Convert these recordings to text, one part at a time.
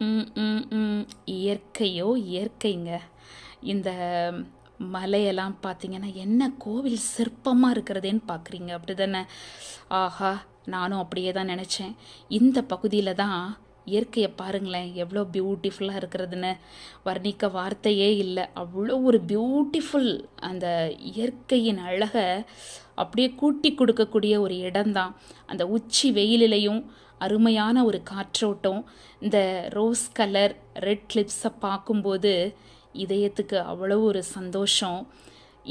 ம், ம், ம். இயற்கையோ இயற்கைங்க. இந்த மலையெல்லாம் பார்த்தீங்கன்னா என்ன கோவில் சிற்பமாக இருக்கிறதேன்னு பார்க்குறீங்க அப்படி தானே ஆஹா நானும் அப்படியே தான் நினச்சேன். இந்த பகுதியில் தான் இயற்கையை பாருங்களேன் எவ்வளோ பியூட்டிஃபுல்லாக இருக்கிறதுன்னு. வர்ணிக்க வார்த்தையே இல்லை. அவ்வளோ ஒரு பியூட்டிஃபுல் அந்த இயற்கையின் அழகை அப்படியே கூட்டி கொடுக்கக்கூடிய ஒரு இடம்தான். அந்த உச்சி வெயிலிலையும் அருமையான ஒரு காற்றோட்டம். இந்த ரோஸ் கலர் ரெட் லிப்ஸை பார்க்கும்போது இதயத்துக்கு அவ்வளோ ஒரு சந்தோஷம்.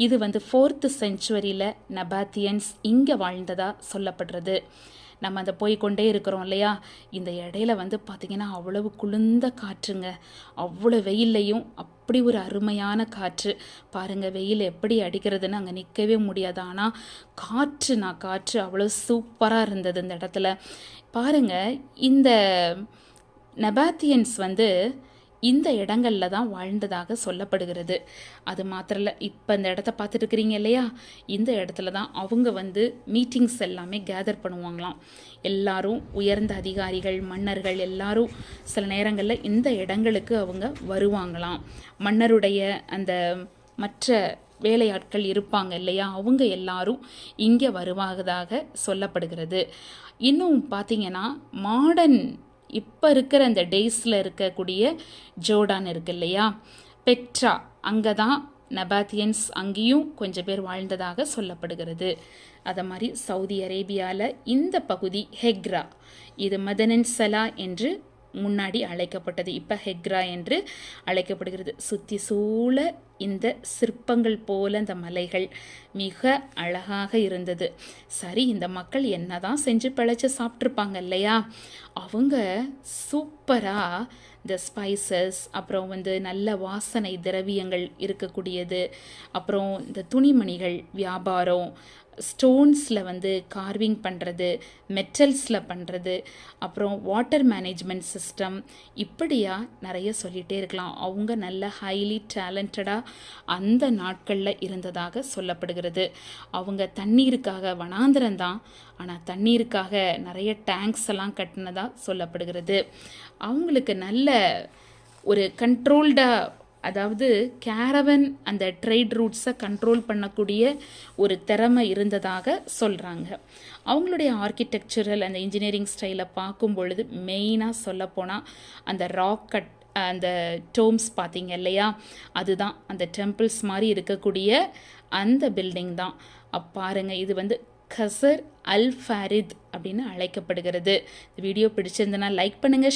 இது வந்து ஃபோர்த்து செஞ்சுவரியில் நபாத்தியன்ஸ் இங்கே வாழ்ந்ததாக சொல்லப்படுறது. நம்ம அந்த போய் கொண்டே இருக்கிறோம் இல்லையா? இந்த இடையில வந்து பார்த்திங்கன்னா அவ்வளவு குளிர்ந்த காற்றுங்க. அவ்வளோ வெயில்லையும் அப்படி ஒரு அருமையான காற்று. பாருங்கள் வெயில் எப்படி அடிக்கிறதுன்னு அங்கே நிற்கவே முடியாது. ஆனால் காற்று நான் காற்று அவ்வளோ சூப்பராக இருந்தது இந்த இடத்துல. பாருங்கள் இந்த நபாத்தியன்ஸ் வந்து இந்த இடங்களில் தான் வாழ்ந்ததாக சொல்லப்படுகிறது. அது மாத்திரம் இல்லை இப்போ இந்த இடத்த பார்த்துட்டு இருக்கிறீங்க இல்லையா? இந்த இடத்துல தான் அவங்க வந்து மீட்டிங்ஸ் எல்லாமே கேதர் பண்ணுவாங்களாம். எல்லாரும் உயர்ந்த அதிகாரிகள் மன்னர்கள் எல்லாரும் சில நேரங்களில் இந்த இடங்களுக்கு அவங்க வருவாங்களாம். மன்னருடைய அந்த மற்ற வேலையாட்கள் இருப்பாங்க இல்லையா? அவங்க எல்லாரும் இங்கே வருவாகதாக சொல்லப்படுகிறது. இன்னும் பார்த்தீங்கன்னா மாடர்ன் இப்போ இருக்கிற அந்த டேஸில் இருக்கக்கூடிய ஜோர்டான் இருக்கு இல்லையா? பெட்ரா அங்கே தான் நபாத்தியன்ஸ் அங்கேயும் கொஞ்சம் பேர் வாழ்ந்ததாக சொல்லப்படுகிறது. அதை மாதிரி சவுதி அரேபியாவில் இந்த பகுதி ஹெக்ரா இது மதனன் சலா என்று முன்னாடி அழைக்கப்பட்டது. இப்போ ஹெக்ரா என்று அழைக்கப்படுகிறது. சுற்றி சூழ இந்த சிற்பங்கள் போல இந்த மலைகள் மிக அழகாக இருந்தது. சரி இந்த மக்கள் என்னதான் செஞ்சு பிழைச்சி சாப்பிட்ருப்பாங்க இல்லையா? அவங்க சூப்பராக இந்த ஸ்பைசஸ் அப்புறம் வந்து நல்ல வாசனை திரவியங்கள் இருக்கக்கூடியது. அப்புறம் இந்த துணிமணிகள் வியாபாரம் ஸ்டோன்ஸில் வந்து கார்விங் பண்ணுறது மெட்டல்ஸில் பண்ணுறது அப்புறம் வாட்டர் மேனேஜ்மெண்ட் சிஸ்டம் இப்படியாக நிறைய சொல்லிகிட்டே இருக்கலாம். அவங்க நல்ல ஹைலி டேலண்டடாக அந்த நாட்களில் இருந்ததாக சொல்லப்படுகிறது. அவங்க தண்ணீருக்காக வனாந்திரம் தான். ஆனால் தண்ணீருக்காக நிறைய டேங்க்ஸ் எல்லாம் கட்டினதாக சொல்லப்படுகிறது. அவங்களுக்கு நல்ல ஒரு கண்ட்ரோல்டாக அதாவது கேரவன் அந்த ட்ரேட் ரூட்ஸை கண்ட்ரோல் பண்ணக்கூடிய ஒரு திறமை இருந்ததாக சொல்கிறாங்க அவங்களுடைய ஆர்கிடெக்சரல் அந்த இன்ஜினியரிங் ஸ்டைலை பார்க்கும் பொழுது மெயினாக சொல்லப்போனால் அந்த ராக் கட் அந்த டோம்ஸ் பார்த்தீங்க இல்லையா? அதுதான். அந்த டெம்பிள்ஸ் மாதிரி இருக்கக்கூடிய அந்த பில்டிங் தான். பாருங்கள் இது வந்து கசர் அல் ஃபாரித் அப்படின்னு அழைக்கப்படுகிறது. வீடியோ பிடிச்சிருந்தனா லைக் பண்ணுங்கள்